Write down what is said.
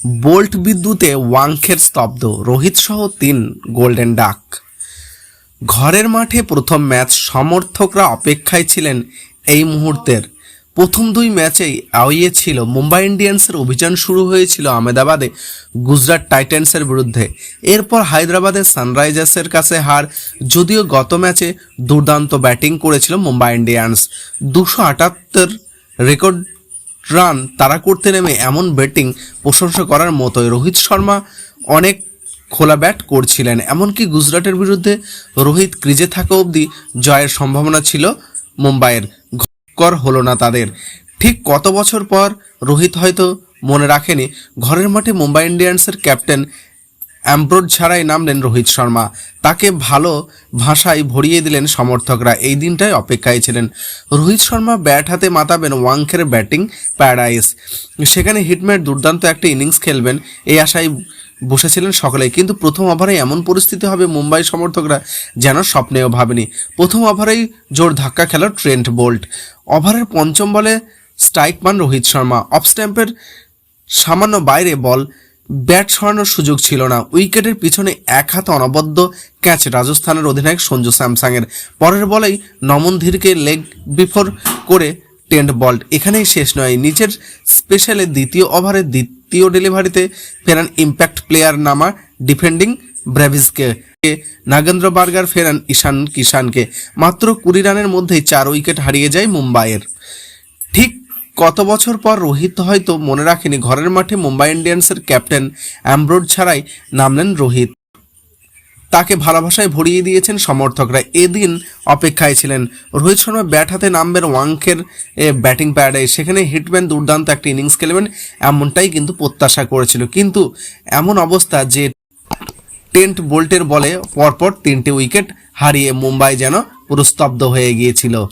Bolt বিদ্যুতে ওয়াংখের স্তব্ধ রোহিত সহ তিন গোল্ডেন ডাক। ঘরের মাঠে প্রথম ম্যাচ সমর্থকরা অপেক্ষায় ছিলেন এই মুহূর্তের। প্রথম দুই ম্যাচেই আউয়ে ছিল। মুম্বাই ইন্ডিয়ান্সের অভিযান শুরু হয়েছিল আহমেদাবাদে গুজরাট টাইটান্সের বিরুদ্ধে। এরপর হায়দ্রাবাদের সানরাইজার্সের কাছে হার, যদিও গত ম্যাচে দুর্দান্ত ব্যাটিং করেছিল মুম্বাই ইন্ডিয়ান্স। দুশো আটাত্তর রেকর্ড রান, তারা করতে নেমে এমন ব্যাটিং প্রশংসা করার মতোই। রোহিত শর্মা অনেক খোলা ব্যাট করছিলেন, এমনকি গুজরাটের বিরুদ্ধে রোহিত ক্রিজে থাকা অবধি জয়ের সম্ভাবনা ছিল মুম্বাইয়ের। কর হলো না তাদের। ঠিক কত বছর পর রোহিত হয়তো মনে রাখেনি, ঘরের মাঠে মুম্বাই ইন্ডিয়ান্সের ক্যাপ্টেন অ্যাম্ব্রোড ছাড়াই নামলেন রোহিত শর্মা। তাকে ভালো ভাষায় ভরিয়ে দিলেন সমর্থকরা। এই দিনটাই অপেক্ষায় ছিলেন। রোহিত শর্মা ব্যাট হাতে মাতাবেন ওয়াংখের ব্যাটিং প্যারাডাইস সেখানে হিটম্যাট দুর্দান্ত একটা ইনিংস খেলবেন, এই আশায় বসেছিলেন সকলেই। কিন্তু প্রথম ওভারে এমন পরিস্থিতি হবে মুম্বাই সমর্থকরা যেন স্বপ্নেও ভাবেনি। প্রথম ওভারেই জোর ধাক্কা খেল ট্রেন্ট বোল্ট। ওভারের পঞ্চম বলে স্ট্রাইক পান রোহিত শর্মা। অফ স্ট্যাম্পের সামান্য বাইরে বল ব্যাট সরানোর সুযোগ ছিল না। উইকেটের পিছনে এক হাতে অনবদ্য ক্যাচ রাজস্থানের অধিনায়ক সঞ্জু স্যামসাংয়ের। পরের বলেই নমন ধীরকে লেগ বিফোর করে টেন্ট বল্ট। এখানেই শেষ নয়, নিচের স্পেশালে দ্বিতীয় ওভারে দ্বিতীয় ডেলিভারিতে ফেরান ইম্প্যাক্ট প্লেয়ার নামা ডিফেন্ডিং ব্র্যাভিসকে। নাগেন্দ্র বার্গার ফেরান ঈশান কিষানকে। মাত্র কুড়ি রানের মধ্যেই চার উইকেট হারিয়ে যায় মুম্বাইয়ের। ঠিক কত বছর পর রোহিত হয়তো মনে রাখেনি, ঘরের মাঠে মুম্বাই ইন্ডিয়ান্সের ক্যাপ্টেন অ্যাম্ব্রোড ছাড়াই নামলেন রোহিত। তাকে ভালোবাসায় ভরিয়ে দিয়েছেন সমর্থকরা। এদিন অপেক্ষায় ছিলেন। রোহিত শর্মা ব্যাট হাতে নামবেন ওয়াংকের ব্যাটিং প্যাডে সেখানে হিটম্যান দুর্দান্ত একটা ইনিংস খেলবেন, এমনটাই কিন্তু প্রত্যাশা করেছিল। কিন্তু এমন অবস্থা যে টেন্ট বোল্টের বলে পরপর তিনটে উইকেট হারিয়ে মুম্বাই যেন পুরো স্তব্ধ হয়ে গিয়েছিল।